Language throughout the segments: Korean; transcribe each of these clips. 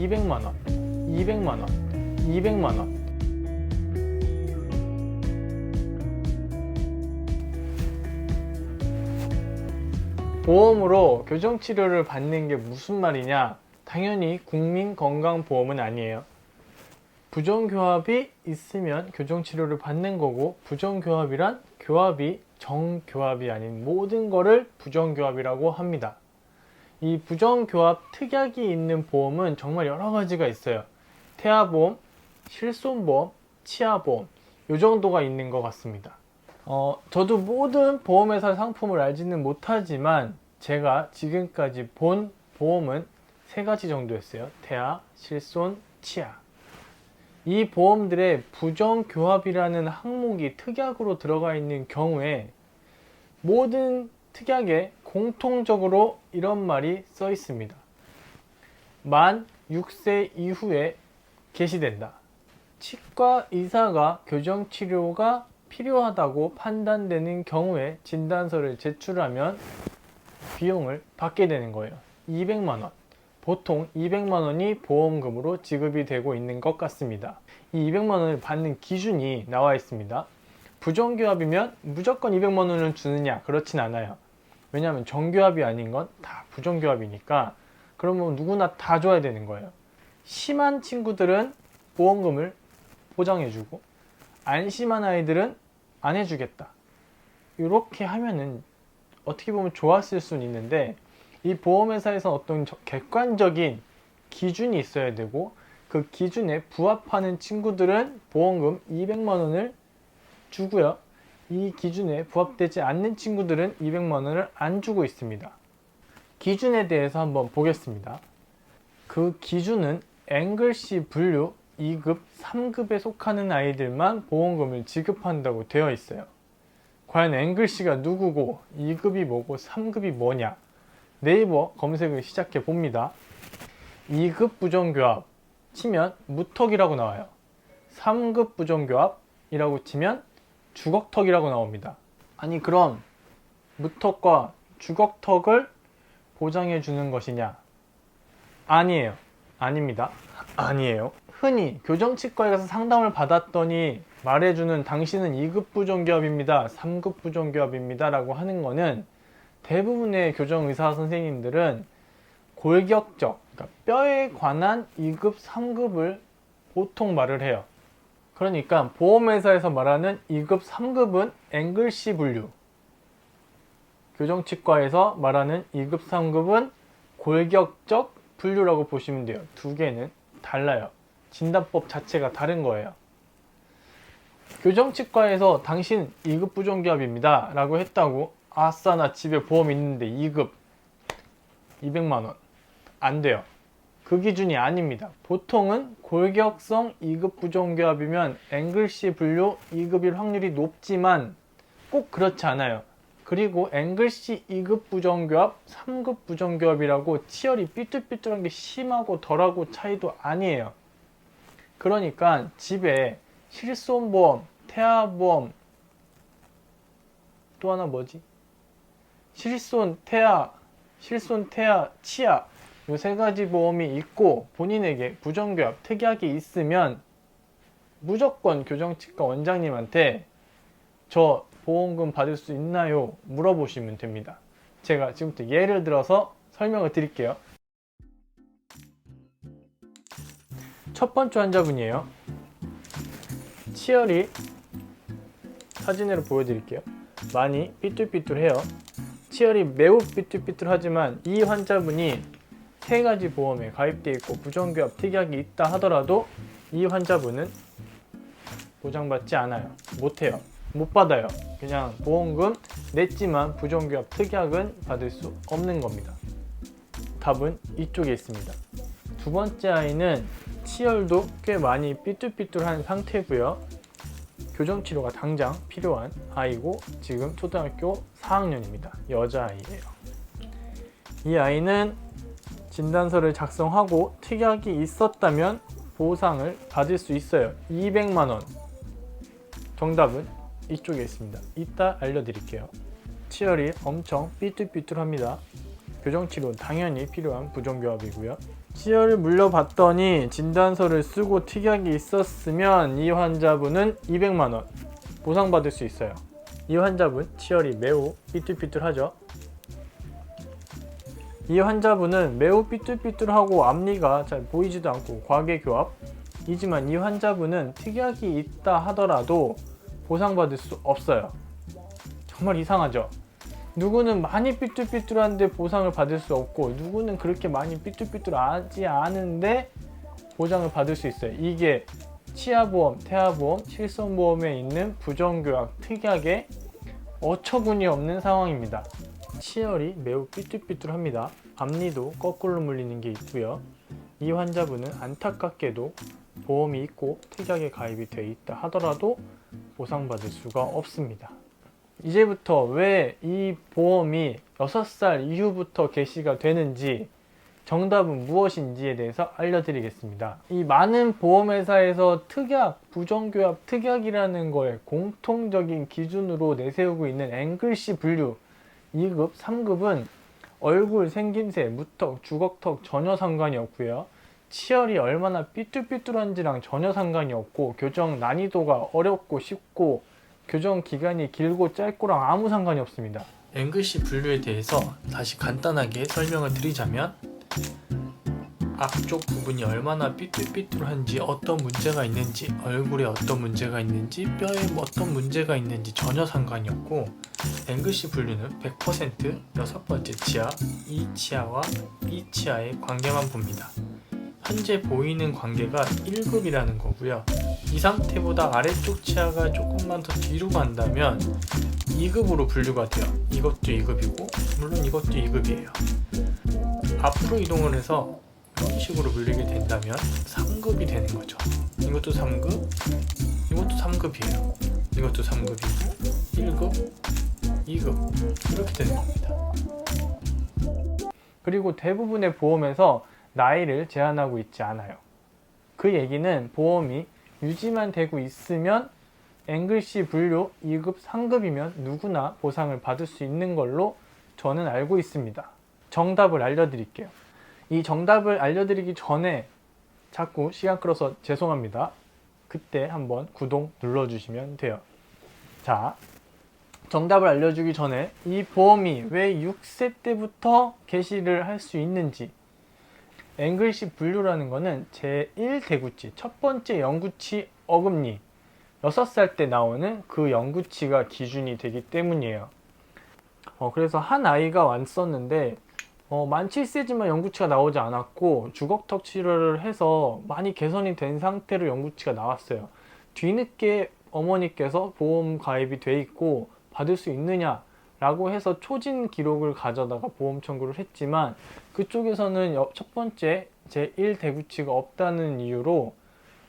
200만 원, 200만 원, 200만 원. 보험으로 교정치료를 받는 게 무슨 말이냐? 당연히 국민건강보험은 아니에요. 부정교합이 있으면 교정치료를 받는 거고, 부정교합이란 교합이 정교합이 아닌 모든 거를 부정교합이라고 합니다. 이 부정교합 특약이 있는 보험은 정말 여러 가지가 있어요. 태아보험, 실손보험, 치아보험, 요 정도가 있는 것 같습니다. 어, 저도 모든 보험회사 상품을 알지는 못하지만 제가 지금까지 본 보험은 세 가지 정도였어요. 태아, 실손, 치아. 이 보험들의 부정교합이라는 항목이 특약으로 들어가 있는 경우에 모든 특약에 공통적으로 이런 말이 써 있습니다. 만 6세 이후에 개시된다. 치과 의사가 교정 치료가 필요하다고 판단되는 경우에 진단서를 제출하면 비용을 받게 되는 거예요. 200만 원. 보통 200만 원이 보험금으로 지급이 되고 있는 것 같습니다. 이 200만 원을 받는 기준이 나와 있습니다. 부정교합이면 무조건 200만 원을 주느냐? 그렇진 않아요. 왜냐하면 정교합이 아닌 건 다 부정교합이니까 그러면 누구나 다 줘야 되는 거예요. 심한 친구들은 보험금을 보장해주고 안 심한 아이들은 안 해주겠다. 이렇게 하면은 어떻게 보면 좋았을 수는 있는데 이 보험회사에서 어떤 저- 객관적인 기준이 있어야 되고 그 기준에 부합하는 친구들은 보험금 200만 원을 주고요. 이 기준에 부합되지 않는 친구들은 200만 원을 안 주고 있습니다. 기준에 대해서 한번 보겠습니다. 그 기준은 앵글씨 분류 2급, 3급에 속하는 아이들만 보험금을 지급한다고 되어 있어요. 과연 앵글씨가 누구고 2급이 뭐고 3급이 뭐냐? 네이버 검색을 시작해 봅니다. 2급 부정교합 치면 무턱이라고 나와요. 3급 부정교합이라고 치면 주걱턱이라고 나옵니다. 아니 그럼 무턱과 주걱턱을 보장해 주는 것이냐? 아니에요. 아닙니다. 아니에요. 흔히 교정치과에 가서 상담을 받았더니 말해주는 당신은 2급 부정교합입니다. 3급 부정교합입니다. 라고 하는 거는 대부분의 교정의사 선생님들은 골격적, 그러니까 뼈에 관한 2급, 3급을 보통 말을 해요. 그러니까 보험회사에서 말하는 2급, 3급은 앵글씨 분류. 교정치과에서 말하는 2급, 3급은 골격적 분류라고 보시면 돼요. 두 개는 달라요. 진단법 자체가 다른 거예요. 교정치과에서 당신 2급 부정기압입니다. 라고 했다고 아싸 나 집에 보험 있는데 2급 200만원 안 돼요. 그 기준이 아닙니다. 보통은 골격성 2급 부정기압이면 앵글씨 분류 2급일 확률이 높지만 꼭 그렇지 않아요. 그리고 앵글씨 2급 부정교합, 3급 부정교합이라고 치열이 삐뚤삐뚤한 게 심하고 덜하고 차이도 아니에요. 그러니까 집에 실손보험, 태아보험, 또 하나 뭐지? 실손, 태아, 실손, 태아, 치아 이 세 가지 보험이 있고 본인에게 부정교합, 특약이 있으면 무조건 교정치과 원장님한테 저 보험금 받을 수 있나요? 물어보시면 됩니다. 제가 지금부터 예를 들어서 설명을 드릴게요. 첫 번째 환자분이에요. 치열이 사진으로 보여드릴게요. 많이 삐뚤삐뚤해요. 치열이 매우 삐뚤삐뚤하지만 이 환자분이 세 가지 보험에 가입되어 있고 부정교합 특약이 있다 하더라도 이 환자분은 보장받지 않아요. 못해요. 못 받아요. 그냥 보험금 냈지만 부정교합 특약은 받을 수 없는 겁니다. 답은 이쪽에 있습니다. 두 번째 아이는 치열도 꽤 많이 삐뚤삐뚤한 상태고요. 교정치료가 당장 필요한 아이고 지금 초등학교 4학년입니다. 여자아이예요. 이 아이는 진단서를 작성하고 특약이 있었다면 보상을 받을 수 있어요. 200만 원. 정답은 이쪽에 있습니다. 이따 알려드릴게요. 치열이 엄청 삐뚤삐뚤합니다. 교정치료 당연히 필요한 부정교합이고요. 치아를 물려봤더니 진단서를 쓰고 특약이 있었으면 이 환자분은 200만 원 보상받을 수 있어요. 이 환자분 치열이 매우 삐뚤삐뚤하죠. 이 환자분은 매우 삐뚤삐뚤하고 앞니가 잘 보이지도 않고 과계 교합 이지만 이 환자분은 특약이 있다 하더라도 보상받을 수 없어요. 정말 이상하죠? 누구는 많이 삐뚤삐뚤한데 보상을 받을 수 없고 누구는 그렇게 많이 삐뚤삐뚤하지 않은데 보장을 받을 수 있어요. 이게 치아보험, 태아보험, 실손보험에 있는 부정교약 특약의 어처구니 없는 상황입니다. 치열이 매우 삐뚤삐뚤합니다. 앞니도 거꾸로 물리는 게 있고요. 이 환자분은 안타깝게도 보험이 있고 특약에 가입이 돼 있다 하더라도 보상받을 수가 없습니다. 이제부터 왜 이 보험이 6살 이후부터 개시가 되는지 정답은 무엇인지에 대해서 알려드리겠습니다. 이 많은 보험회사에서 특약, 부정교합 특약이라는 거에 공통적인 기준으로 내세우고 있는 앵글씨 분류 2급, 3급은 얼굴, 생김새, 무턱, 주걱턱 전혀 상관이 없고요. 치열이 얼마나 삐뚤삐뚤한지랑 전혀 상관이 없고 교정 난이도가 어렵고 쉽고 교정 기간이 길고 짧고랑 아무 상관이 없습니다. 앵글씨 분류에 대해서 다시 간단하게 설명을 드리자면 앞쪽 부분이 얼마나 삐뚤삐뚤한지 어떤 문제가 있는지 얼굴에 어떤 문제가 있는지 뼈에 어떤 문제가 있는지 전혀 상관이 없고 앵글씨 분류는 100% 여섯 번째 치아, 이 치아와 이 치아의 관계만 봅니다. 현재 보이는 관계가 1급이라는 거고요. 이 상태보다 아래쪽 치아가 조금만 더 뒤로 간다면 2급으로 분류가 돼요. 이것도 2급이고 물론 이것도 2급이에요. 앞으로 이동을 해서 이런 식으로 물리게 된다면 3급이 되는 거죠. 이것도 3급, 이것도 3급이에요. 이것도 3급이고 1급, 2급 이렇게 되는 겁니다. 그리고 대부분의 보험에서 나이를 제한하고 있지 않아요. 그 얘기는 보험이 유지만 되고 있으면 앵글씨 분류 2급, 3급이면 누구나 보상을 받을 수 있는 걸로 저는 알고 있습니다. 정답을 알려드릴게요. 이 정답을 알려드리기 전에 자꾸 시간 끌어서 죄송합니다. 그때 한번 구독 눌러주시면 돼요. 자, 정답을 알려주기 전에 이 보험이 왜 6세 때부터 개시를 할 수 있는지 앵글씨 분류라는 거는 제1대구치, 첫 번째 영구치 어금니, 6살 때 나오는 그 영구치가 기준이 되기 때문이에요. 어, 그래서 한 아이가 왔었는데, 어, 만 7세지만 영구치가 나오지 않았고, 주걱턱 치료를 해서 많이 개선이 된 상태로 영구치가 나왔어요. 뒤늦게 어머니께서 보험 가입이 돼 있고, 받을 수 있느냐, 라고 해서 초진 기록을 가져다가 보험 청구를 했지만 그쪽에서는 여- 첫 번째 제1 대구치가 없다는 이유로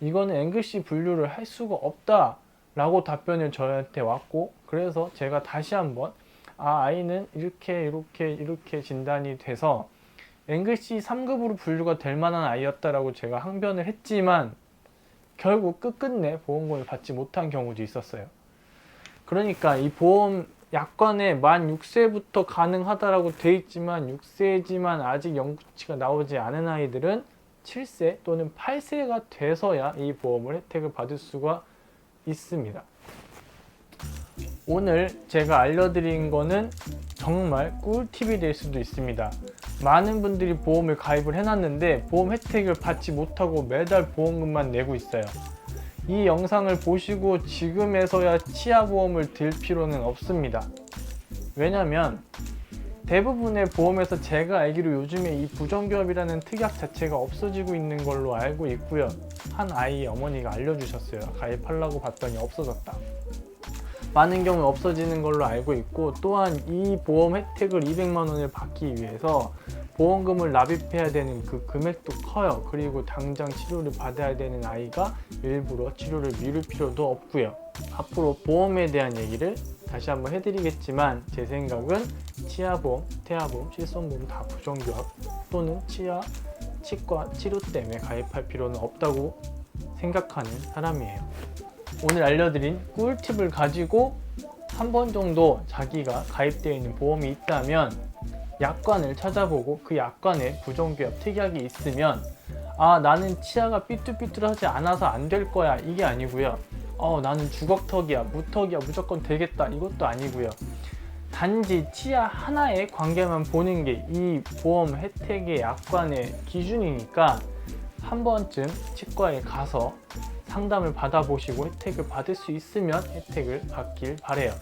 이거는 앵글씨 분류를 할 수가 없다 라고 답변을 저한테 왔고 그래서 제가 다시 한번 아 아이는 이렇게 이렇게 이렇게 진단이 돼서 앵글씨 3급으로 분류가 될 만한 아이였다라고 제가 항변을 했지만 결국 끝끝내 보험금을 받지 못한 경우도 있었어요. 그러니까 이 보험 약관에 만 6세부터 가능하다라고 돼 있지만 6세지만 아직 영구치가 나오지 않은 아이들은 7세 또는 8세가 돼서야 이 보험을 혜택을 받을 수가 있습니다. 오늘 제가 알려드린 거는 정말 꿀팁이 될 수도 있습니다. 많은 분들이 보험을 가입을 해놨는데 보험 혜택을 받지 못하고 매달 보험금만 내고 있어요. 이 영상을 보시고 지금에서야 치아보험을 들 필요는 없습니다. 왜냐면 대부분의 보험에서 제가 알기로 요즘에 이 부정교합이라는 특약 자체가 없어지고 있는 걸로 알고 있고요. 한 아이의 어머니가 알려주셨어요. 가입하려고 봤더니 없어졌다. 많은 경우 없어지는 걸로 알고 있고 또한 이 보험 혜택을 200만 원을 받기 위해서 보험금을 납입해야 되는 그 금액도 커요. 그리고 당장 치료를 받아야 되는 아이가 일부러 치료를 미룰 필요도 없고요. 앞으로 보험에 대한 얘기를 다시 한번 해드리겠지만 제 생각은 치아보험, 태아보험, 실손보험 다 부정교합 또는 치아 치과 치료 때문에 가입할 필요는 없다고 생각하는 사람이에요. 오늘 알려드린 꿀팁을 가지고 한 번 정도 자기가 가입되어 있는 보험이 있다면 약관을 찾아보고 그 약관에 부정교합 특약이 있으면 아 나는 치아가 삐뚤삐뚤하지 않아서 안 될 거야 이게 아니고요. 어 나는 주걱턱이야 무턱이야 무조건 되겠다 이것도 아니고요. 단지 치아 하나의 관계만 보는 게 이 보험 혜택의 약관의 기준이니까 한 번쯤 치과에 가서 상담을 받아보시고 혜택을 받을 수 있으면 혜택을 받길 바래요.